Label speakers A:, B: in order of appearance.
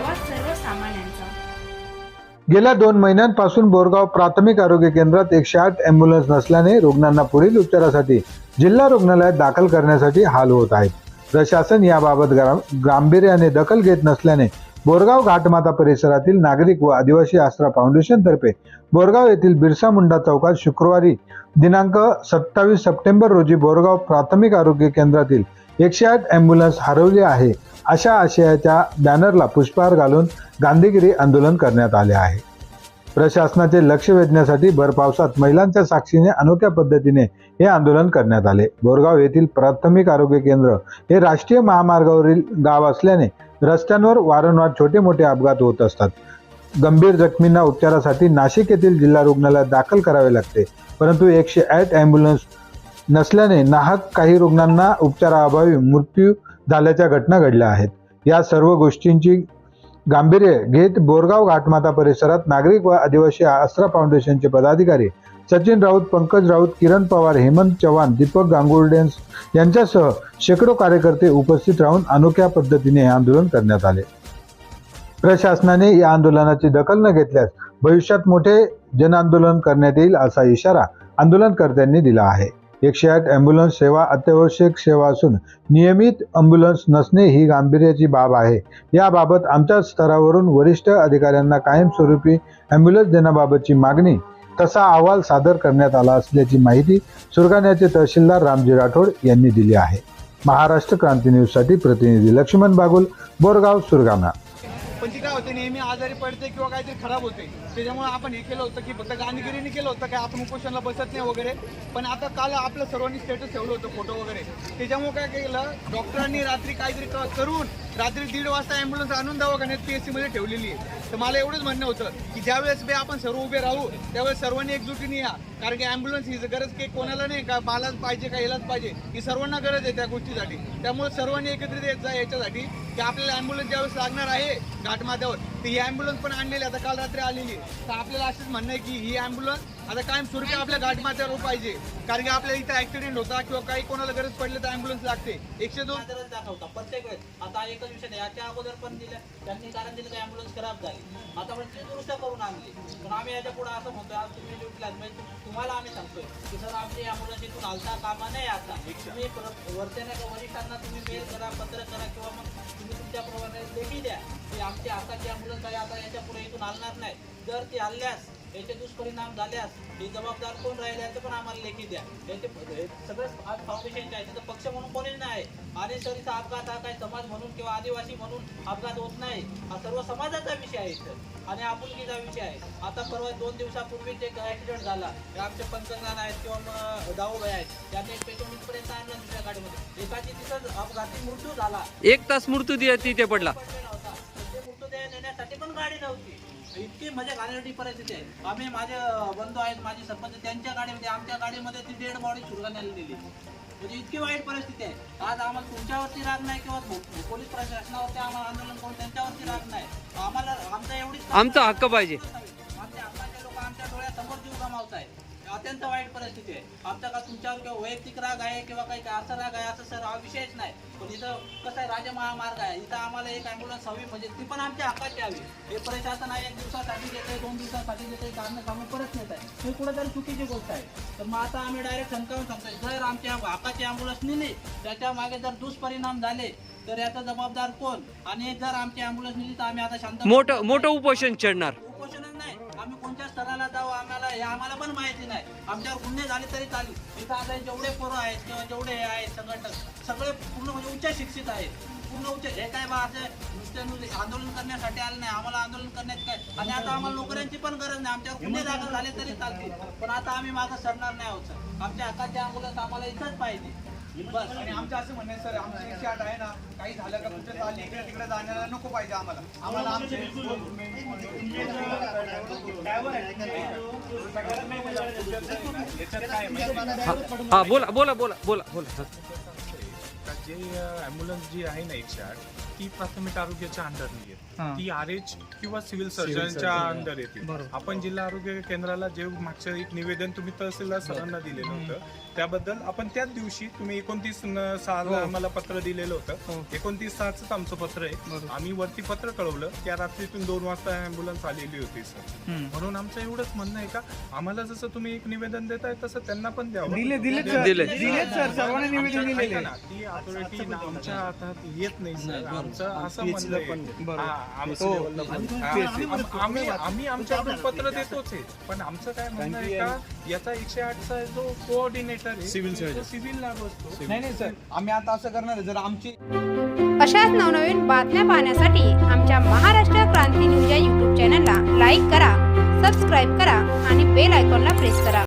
A: आवाज सर्वसामान्यांचा.
B: गेल्या दोन महिन्यांपासून बोरगाव प्राथमिक आरोग्य केंद्रात एकशे आठ अँब्युलन्स नसल्याने रुग्णांना पुढील उपचारासाठी जिल्हा रुग्णालयात दाखल करण्यासाठी हाल होत आहेत. प्रशासन याबाबत ग्रा- गांभीर्याने दखल घेत नसल्याने बोरगाव घाटमाता परिसरातील नागरिक व आदिवासी आसरा फाउंडेशनतर्फे बोरगाव येथील बिरसा मुंडा चौकात शुक्रवारी दिनांक सत्तावीस सप्टेंबर रोजी बोरगाव प्राथमिक आरोग्य केंद्रातील एकशे आठ अँब्युलन्स हरवली आहे अशा आशयाच्या बॅनरला पुष्पहार घालून गांधीगिरी आंदोलन करण्यात आले आहे. प्रशासनाचे लक्ष वेधण्यासाठी भरपावसात महिलांच्या साक्षीने अनोख्या पद्धतीने हे आंदोलन करण्यात आले. बोरगाव येथील प्राथमिक आरोग्य केंद्र हे राष्ट्रीय महामार्गावरील गाव असल्याने रस्त्यांवर वारंवार छोटे मोठे अपघात होत असतात. गंभीर जखमींना उपचारासाठी नाशिक येथील जिल्हा रुग्णालयात दाखल करावे लागते परंतु एकशे आठ अँब्युलन्स नसल्याने नाहक काही रुग्णांना उपचाराअभावी मृत्यू झाल्याच्या घटना घडल्या आहेत. या सर्व गोष्टींची गांभीर्य घेत बोरगाव घाटमाता परिसरात नागरिक व आदिवासी आसरा फाउंडेशनचे पदाधिकारी सचिन राऊत पंकज राऊत किरण पवार हेमंत चव्हाण दीपक गांगुर्डेन्स यांच्यासह शेकडो कार्यकर्ते उपस्थित राहून अनोख्या पद्धतीने हे आंदोलन करण्यात आले. प्रशासनाने या आंदोलनाची दखल न घेतल्यास भविष्यात मोठे जनआंदोलन करण्यात येईल असा इशारा आंदोलनकर्त्यांनी दिला आहे. एकशे आठ ॲम्ब्युलन्स सेवा अत्यावश्यक सेवा असून नियमित ॲम्ब्युलन्स नसणे ही गांभीर्याची बाब आहे. याबाबत आमच्या स्तरावरून वरिष्ठ अधिकाऱ्यांना कायमस्वरूपी ॲम्ब्युलन्स देण्याबाबतची मागणी तसा अहवाल सादर करण्यात आला असल्याची माहिती सुरगाण्याचे तहसीलदार रामजी राठोड यांनी दिली आहे. महाराष्ट्र क्रांती न्यूजसाठी प्रतिनिधी लक्ष्मण बागुल बोरगाव सुरगाणा.
C: काय होते नेहमी आजारी पडते किंवा काहीतरी खराब होते. त्याच्यामुळे आपण हे केलं होतं की फक्त गांधीगिरीने केलं होतं काय आपण उपोषणाला बसत नाही वगैरे. पण आता काल आपलं सर्वांनी स्टेटस ठेवलं होतं फोटो वगैरे. त्याच्यामुळे काय केलं डॉक्टरांनी रात्री काहीतरी करून रात्री दीड वाजता ॲम्ब्युलन्स आणून दवाखान्यात पी एस सीमध्ये ठेवलेली आहे. तर मला एवढंच म्हणणं होतं की ज्यावेळेस बे आपण सर्व उभे राहू त्यावेळेस सर्वांनी एकजुटीने या. कारण की ॲम्ब्युलन्स ही गरज काही कोणाला नाही का बालाच पाहिजे का यालाच पाहिजे ही सर्वांना गरज आहे त्या गोष्टीसाठी. त्यामुळे सर्वांनी एकत्रित येत जा याच्यासाठी की आपल्याला ॲम्ब्युलन्स ज्यावेळेस लागणार आहे घाटमाथ्यावर तर ही अँब्युलन्स पण आणलेली आहे. आता काल रात्री आलेली तर आपल्याला असंच म्हणणं आहे की ही अँब्युलन्स आता कायम स्वरूपी आपल्या घाटमाथ्यावर पाहिजे. कारण की आपल्या इथं ऍक्सिडेंट होता किंवा काही कोणाला गरज पडली तर अँब्युलन्स लागते. एकशे दोन
D: गरज दाखवता प्रत्येक वेळेस. आता एकच विषय नाही याच्या अगोदर पण दिलं. त्यांनी कारण दिलं की अँब्युलन्स खराब झाली. आता पण ती दुरुस्त करून आणली. पण आम्ही याच्यापुढे असं म्हणतोय आज तुम्ही ड्युटीला म्हणजे तुम्हाला आम्ही सांगतोय. की सर आमची ॲम्ब्युलन्स इथून हलता कामा नाही आता. तुम्ही परत वरच्या वरिष्ठांना तुम्ही मेल करा पत्र करा किंवा मग तुम्ही तुमच्या प्रमाणे लेखी द्या. की आमची आताची ॲम्ब्युलन्स आहे आता याच्यापुढे इथून हलणार नाही. जर ती हल्ल्यास याचे दुष्परिणाम झाल्यास ही जबाबदार कोण राहील याचं पण आम्हाला लेखी द्या. याचे हे सगळं आज फाउंडेशनचे आहे. तिथं पक्ष म्हणून कोणीच नाही. आणि सर इथं अपघात हा काही समाज म्हणून किंवा आदिवासी म्हणून अपघात होत नाही. हा सर्व समाजाचा विषय आहे इथं. आणि आपुलकीचा विषय आहे. आता परवा दोन दिवसापूर्वीच एक ऍक्सिडेंट झाला. हे आमचे पंचनान आहेत किंवा मग दाऊबाई आहेत. त्यांनी पेट्रोल पर्यंत आणलं दुसऱ्या गाडीमध्ये. एकाची तिथंच अपघाती मृत्यू झाला.
E: एक तास मृत्यू तिथे पडला.
D: मृतदेह नेण्यासाठी पण गाडी नव्हती. इतकी मजा घालण्याची परिस्थिती आहे. आम्ही माझे बंधू आहेत माझे सरपंच त्यांच्या गाडीमध्ये आमच्या गाडीमध्ये ती डेड बॉडी सुरगाण्याला दिली. म्हणजे इतकी वाईट परिस्थिती आहे. आज आम्हाला तुमच्यावरती राग नाही किंवा पोलीस प्रशासनावरती आम्हाला आंदोलन करून त्यांच्यावरती राग नाही. आम्हाला आमचा एवढी
E: आमचा हक्क पाहिजे.
D: अत्यंत वाईट परिस्थिती आहे. आमचा का तुमच्यावर किंवा वैयक्तिक राग आहे किंवा काही काय असा राग आहे असं सर हा विषयच नाही. पण इथं कसं आहे राजमहामार्ग आहे. इथं आम्हाला एक ॲम्ब्युलन्स हवी म्हणजे ती पण आमच्या हक्काची हवी. हे प्रशासन आहे एक दिवसासाठी देते दोन दिवसासाठी देते कारण कामं परत नेत आहे. हे कुठेतरी चुकीची गोष्ट आहे. तर मग आता आम्ही डायरेक्ट संकावून सांगतोय जर आमच्या हक्काची ॲम्ब्युलन्स नेली त्याच्यामागे जर दुष्परिणाम झाले तर याचा जबाबदार कोण? आणि जर आमची ॲम्ब्युलन्स नेली तर आम्ही आता शांत
E: मोठं मोठं उपोषण छेडणार.
D: आहे आम्हाला हे आम्हाला पण माहिती नाही. आमच्यावर गुन्हे झाले तरी चालेल. इथं आता जेवढे पोरं आहेत किंवा जेवढे हे आहेत संघटक सगळे पूर्ण म्हणजे उच्च शिक्षित आहेत. पूर्ण उच्च हे काय बा असे नुसते आंदोलन करण्यासाठी आलं नाही आम्हाला आंदोलन करण्याची काय? आणि आता आम्हाला नोकऱ्यांची पण गरज नाही आमच्यावर गुन्हे दाखल झाले तरी चालतील. पण आता आम्ही मागं सरणार नाही आहोत सर. आमच्या हक्काची अंगुलात आम्हाला इथंच पाहिजे. बस.
C: आणि आमचं असं म्हणणं सर आमची एकशे आहे ना काही झालं का कुठे चालली इकडे तिकडे जाण्याला नको पाहिजे आम्हाला. आम्हाला आमचे
E: हा बोला बोला बोला बोला बोला.
F: जे ॲम्ब्युलन्स जी आहे ना एकशे आठ ती प्राथमिक आरोग्याच्या अंडरली आहे
C: हा.
A: ती आर एच किंवा सिव्हिल सर्जनच्या अंडर येते.
C: बरोबर.
A: आपण जिल्हा आरोग्य केंद्राला जे मागच्या एक निवेदन तुम्ही तहसीलदार सरांना दिलेलं होतं त्याबद्दल आपण त्याच दिवशी तुम्ही एकोणतीस सहाला आम्हाला पत्र दिलेलं
C: हो.
A: होतं एकोणतीस सहाच आमचं पत्र आहे.
C: बरोबर.
A: आम्ही वरती पत्र कळवलं. त्या रात्रीतून दोन वाजता अँब्युलन्स आलेली होती सर.
C: हम्म.
A: म्हणून आमचं एवढंच म्हणणं आहे का आम्हाला जसं तुम्ही एक निवेदन देताय तसं त्यांना पण द्यावं
C: दिले दिले सर
E: दिले.
C: दिले सर. सर्वांनी निवेदन
A: आमच्या-
C: दिलेले
A: ऐका ना, ती ऑथॉरिटी आमच्या हातात येत नाही सर. आमचं असं पण. आम्ही आम्ही आमच्याकडून पत्र देतोच आहे. पण आमचं काय म्हणणं आहे का? याचा एकशे आठचा जो कोऑर्डिनेटर आहे सिव्हिल सिव्हिलला बसतो.
C: नाही नाही सर आम्ही आता असं करणार आहे. जर आमची
F: अशाच नवनवीन बातम्या पाहण्यासाठी आमच्या महाराष्ट्र क्रांती न्यूज या यूट्यूब चॅनलला लाईक करा सबस्क्राईब करा आणि बेल आयकॉनला प्रेस करा.